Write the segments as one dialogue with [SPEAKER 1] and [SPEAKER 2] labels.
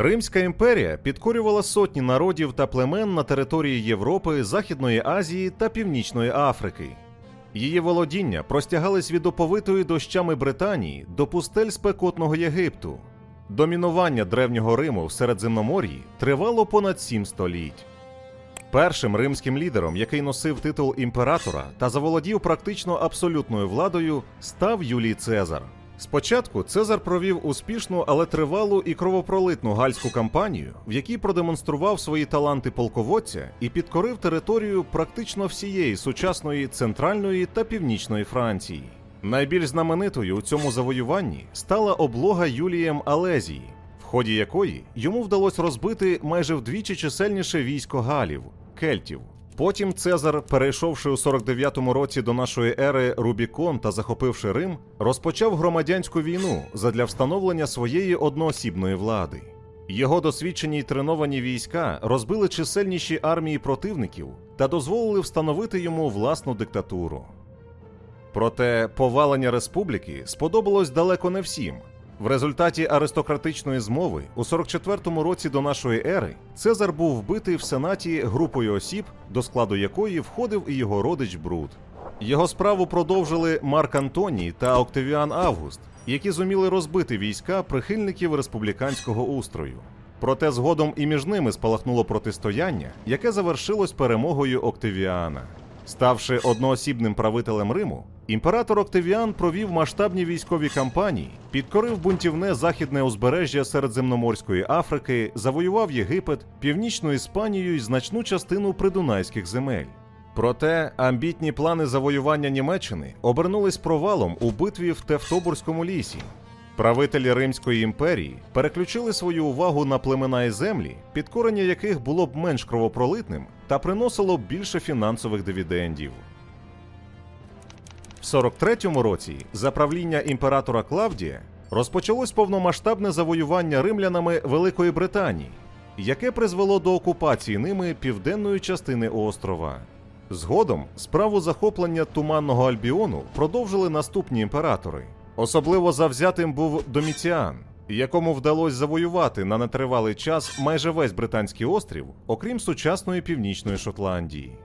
[SPEAKER 1] Римська імперія підкорювала сотні народів та племен на території Європи, Західної Азії та Північної Африки. Її володіння простягались від оповитої дощами Британії до пустель спекотного Єгипту. Домінування древнього Риму в Середземномор'ї тривало понад сім століть. Першим римським лідером, який носив титул імператора та заволодів практично абсолютною владою, став Юлій Цезар. Спочатку Цезар провів успішну, але тривалу і кровопролитну гальську кампанію, в якій продемонстрував свої таланти полководця і підкорив територію практично всієї сучасної центральної та північної Франції. Найбільш знаменитою у цьому завоюванні стала облога Юлієм Алезії, в ході якої йому вдалося розбити майже вдвічі чисельніше військо галів кельтів. Потім Цезар, перейшовши у 49-му році до нашої ери Рубікон та захопивши Рим, розпочав громадянську війну задля встановлення своєї одноосібної влади. Його досвідчені й треновані війська розбили чисельніші армії противників та дозволили встановити йому власну диктатуру. Проте повалення республіки сподобалось далеко не всім. В результаті аристократичної змови у 44-му році до нашої ери Цезар був вбитий в сенаті групою осіб, до складу якої входив і його родич Брут. Його справу продовжили Марк Антоній та Октавіан Август, які зуміли розбити війська прихильників республіканського устрою. Проте згодом і між ними спалахнуло протистояння, яке завершилось перемогою Октавіана. Ставши одноосібним правителем Риму, імператор Октавіан провів масштабні військові кампанії, підкорив бунтівне західне узбережжя Середземноморської Африки, завоював Єгипет, північну Іспанію і значну частину придунайських земель. Проте амбітні плани завоювання Німеччини обернулись провалом у битві в Тевтобурському лісі. Правителі Римської імперії переключили свою увагу на племена і землі, підкорення яких було б менш кровопролитним та приносило б більше фінансових дивідендів. В 43-му році за правління імператора Клавдія розпочалось повномасштабне завоювання римлянами Великої Британії, яке призвело до окупації ними південної частини острова. Згодом справу захоплення туманного Альбіону продовжили наступні імператори. Особливо завзятим був Доміціан, якому вдалося завоювати на нетривалий час майже весь британський острів, окрім сучасної північної Шотландії.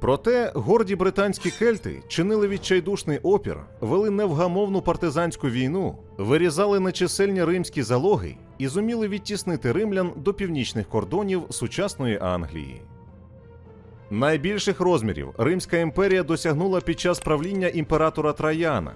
[SPEAKER 1] Проте горді британські кельти чинили відчайдушний опір, вели невгамовну партизанську війну, вирізали нечисельні римські залоги і зуміли відтіснити римлян до північних кордонів сучасної Англії. Найбільших розмірів Римська імперія досягнула під час правління імператора Траяна.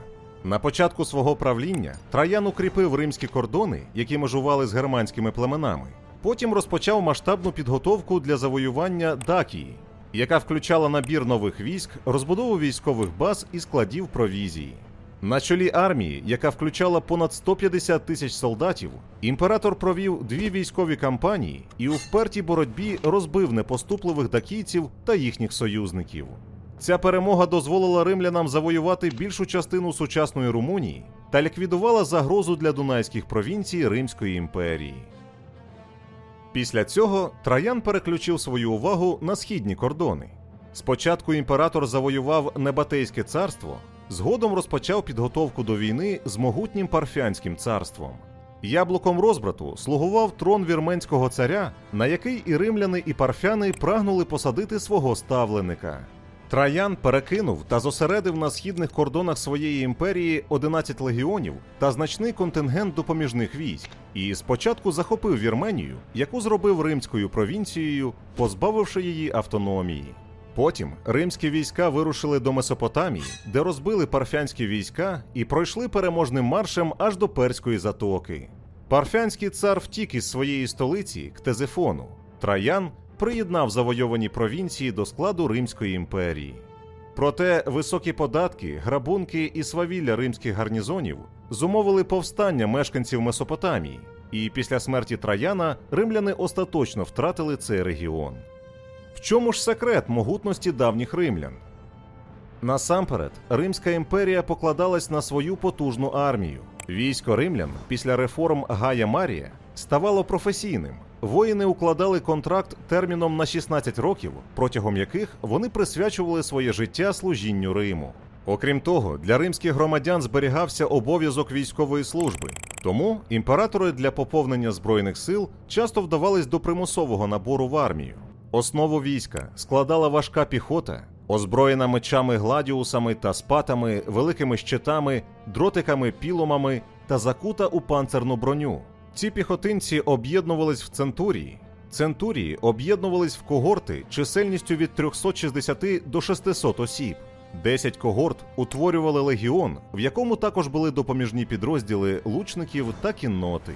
[SPEAKER 1] На початку свого правління Траян укріпив римські кордони, які межували з германськими племенами. Потім розпочав масштабну підготовку для завоювання Дакії, яка включала набір нових військ, розбудову військових баз і складів провізії. На чолі армії, яка включала понад 150 тисяч солдатів, імператор провів дві військові кампанії і у впертій боротьбі розбив непоступливих дакійців та їхніх союзників. Ця перемога дозволила римлянам завоювати більшу частину сучасної Румунії та ліквідувала загрозу для дунайських провінцій Римської імперії. Після цього Траян переключив свою увагу на східні кордони. Спочатку імператор завоював Небатейське царство, згодом розпочав підготовку до війни з могутнім Парфянським царством. Яблуком розбрату слугував трон вірменського царя, на який і римляни, і парфяни прагнули посадити свого ставленика. Траян перекинув та зосередив на східних кордонах своєї імперії 11 легіонів та значний контингент допоміжних військ, і спочатку захопив Вірменію, яку зробив римською провінцією, позбавивши її автономії. Потім римські війська вирушили до Месопотамії, де розбили парфянські війська і пройшли переможним маршем аж до Перської затоки. Парфянський цар втік із своєї столиці Ктезифону. Траян приєднав завойовані провінції до складу Римської імперії. Проте високі податки, грабунки і свавілля римських гарнізонів зумовили повстання мешканців Месопотамії, і після смерті Траяна римляни остаточно втратили цей регіон. В чому ж секрет могутності давніх римлян? Насамперед, Римська імперія покладалась на свою потужну армію. Військо римлян після реформ Гая Марія ставало професійним. Воїни укладали контракт терміном на 16 років, протягом яких вони присвячували своє життя служінню Риму. Окрім того, для римських громадян зберігався обов'язок військової служби, Тому імператори для поповнення збройних сил часто вдавались до примусового набору в армію. Основу війська складала важка піхота, озброєна мечами гладіусами та спатами, великими щитами, дротиками, пілумами та закута у панцерну броню. Ці піхотинці об'єднувались в центурії. Центурії об'єднувались в когорти чисельністю від 360 до 600 осіб. 10 когорт утворювали легіон, в якому також були допоміжні підрозділи лучників та кінноти.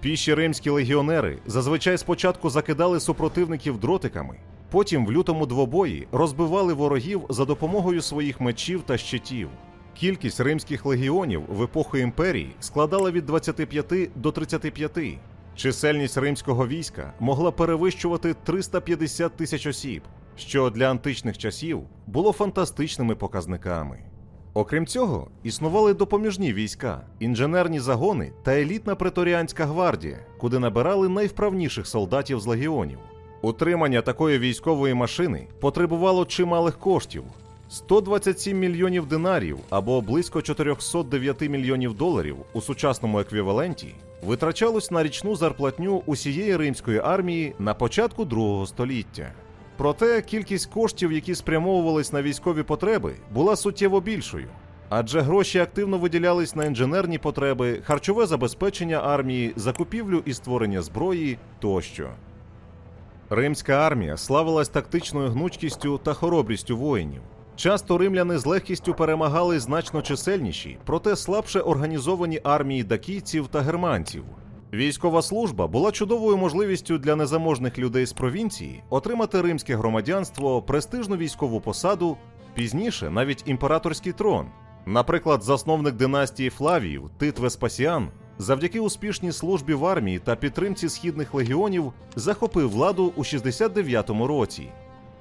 [SPEAKER 1] Піші римські легіонери зазвичай спочатку закидали супротивників дротиками, потім в лютому двобої розбивали ворогів за допомогою своїх мечів та щитів. Кількість римських легіонів в епоху імперії складала від 25 до 35. Чисельність римського війська могла перевищувати 350 тисяч осіб, що для античних часів було фантастичними показниками. Окрім цього, існували допоміжні війська, інженерні загони та елітна преторіанська гвардія, куди набирали найвправніших солдатів з легіонів. Утримання такої військової машини потребувало чималих коштів. 127 мільйонів динарів або близько 409 мільйонів доларів у сучасному еквіваленті витрачалось на річну зарплатню усієї римської армії на початку другого століття. Проте кількість коштів, які спрямовувались на військові потреби, була суттєво більшою, адже гроші активно виділялись на інженерні потреби, харчове забезпечення армії, закупівлю і створення зброї тощо. Римська армія славилась тактичною гнучкістю та хоробрістю воїнів. Часто римляни з легкістю перемагали значно чисельніші, проте слабше організовані армії дакійців та германців. Військова служба була чудовою можливістю для незаможних людей з провінції отримати римське громадянство, престижну військову посаду, пізніше навіть імператорський трон. Наприклад, засновник династії Флавіїв Тит Веспасіан завдяки успішній службі в армії та підтримці східних легіонів захопив владу у 69-му році.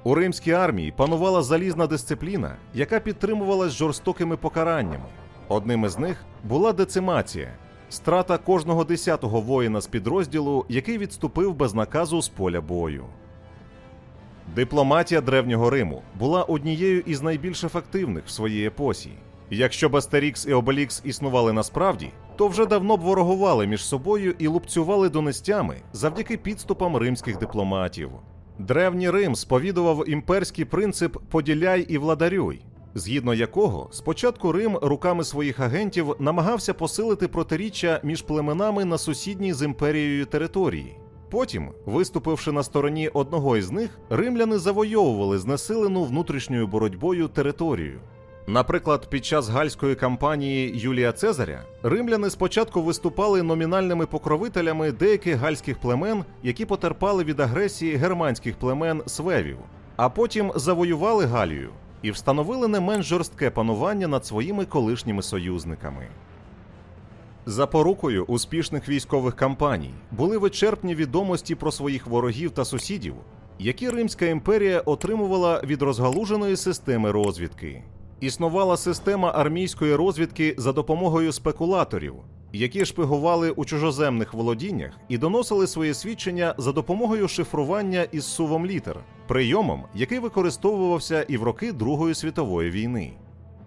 [SPEAKER 1] У римській армії панувала залізна дисципліна, яка підтримувалась жорстокими покараннями. Одним із них була децимація страта кожного десятого воїна з підрозділу, який відступив без наказу з поля бою. Дипломатія древнього Риму була однією із найбільш ефективних в своїй епосі. Якщо Бастерікс і Обелікс існували насправді, то вже давно б ворогували між собою і лупцювали донестями завдяки підступам римських дипломатів. Древній Рим сповідував імперський принцип поділяй і владарюй, згідно якого спочатку Рим руками своїх агентів намагався посилити протиріччя між племенами на сусідній з імперією території. Потім, виступивши на стороні одного із них, римляни завойовували знесилену внутрішньою боротьбою територію. Наприклад, під час гальської кампанії Юлія Цезаря римляни спочатку виступали номінальними покровителями деяких гальських племен, які потерпали від агресії германських племен свевів, а потім завоювали Галію і встановили не менш жорстке панування над своїми колишніми союзниками. Запорукою успішних військових кампаній були вичерпні відомості про своїх ворогів та сусідів, які Римська імперія отримувала від розгалуженої системи розвідки. Існувала система армійської розвідки за допомогою спекулаторів, які шпигували у чужоземних володіннях і доносили свої свідчення за допомогою шифрування із сувом літер, прийомом, який використовувався і в роки Другої світової війни.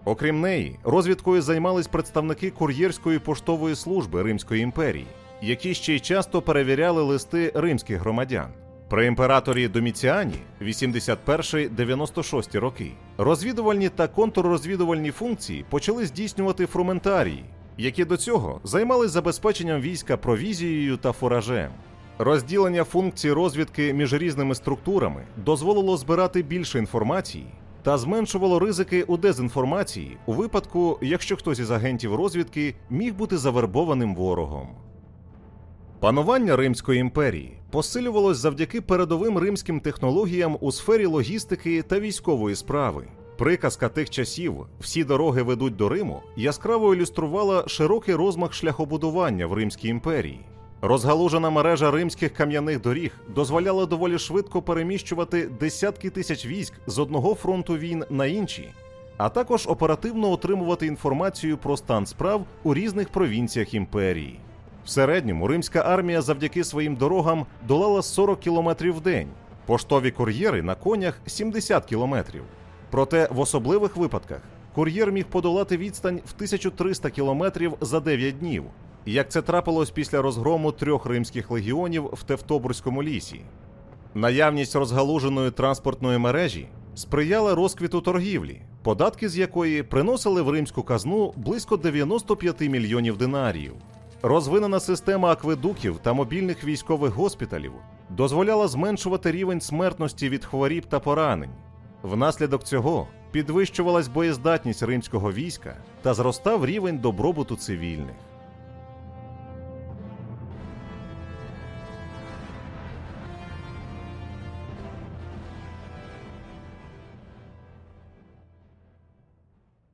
[SPEAKER 1] Окрім неї, розвідкою займались представники кур'єрської поштової служби Римської імперії, які ще й часто перевіряли листи римських громадян. При імператорі Доміціані 81-96 роки розвідувальні та контррозвідувальні функції почали здійснювати фрументарії, які до цього займались забезпеченням війська провізією та фуражем. Розділення функцій розвідки між різними структурами дозволило збирати більше інформації та зменшувало ризики у дезінформації у випадку, якщо хтось із агентів розвідки міг бути завербованим ворогом. Панування Римської імперії посилювалось завдяки передовим римським технологіям у сфері логістики та військової справи. Приказка тих часів всі дороги ведуть до Риму яскраво ілюструвала широкий розмах шляхобудування в Римській імперії. Розгалужена мережа римських кам'яних доріг дозволяла доволі швидко переміщувати десятки тисяч військ з одного фронту війн на інші, а також оперативно отримувати інформацію про стан справ у різних провінціях імперії. В середньому римська армія завдяки своїм дорогам долала 40 кілометрів в день, поштові кур'єри на конях 70 кілометрів. Проте в особливих випадках кур'єр міг подолати відстань в 1300 кілометрів за 9 днів. як це трапилось після розгрому трьох римських легіонів в Тевтобурському лісі. Наявність розгалуженої транспортної мережі сприяла розквіту торгівлі, податки з якої приносили в римську казну близько 95 мільйонів динаріїв. Розвинена система акведуків та мобільних військових госпіталів дозволяла зменшувати рівень смертності від хворіб та поранень. Внаслідок цього підвищувалась боєздатність римського війська та зростав рівень добробуту цивільних.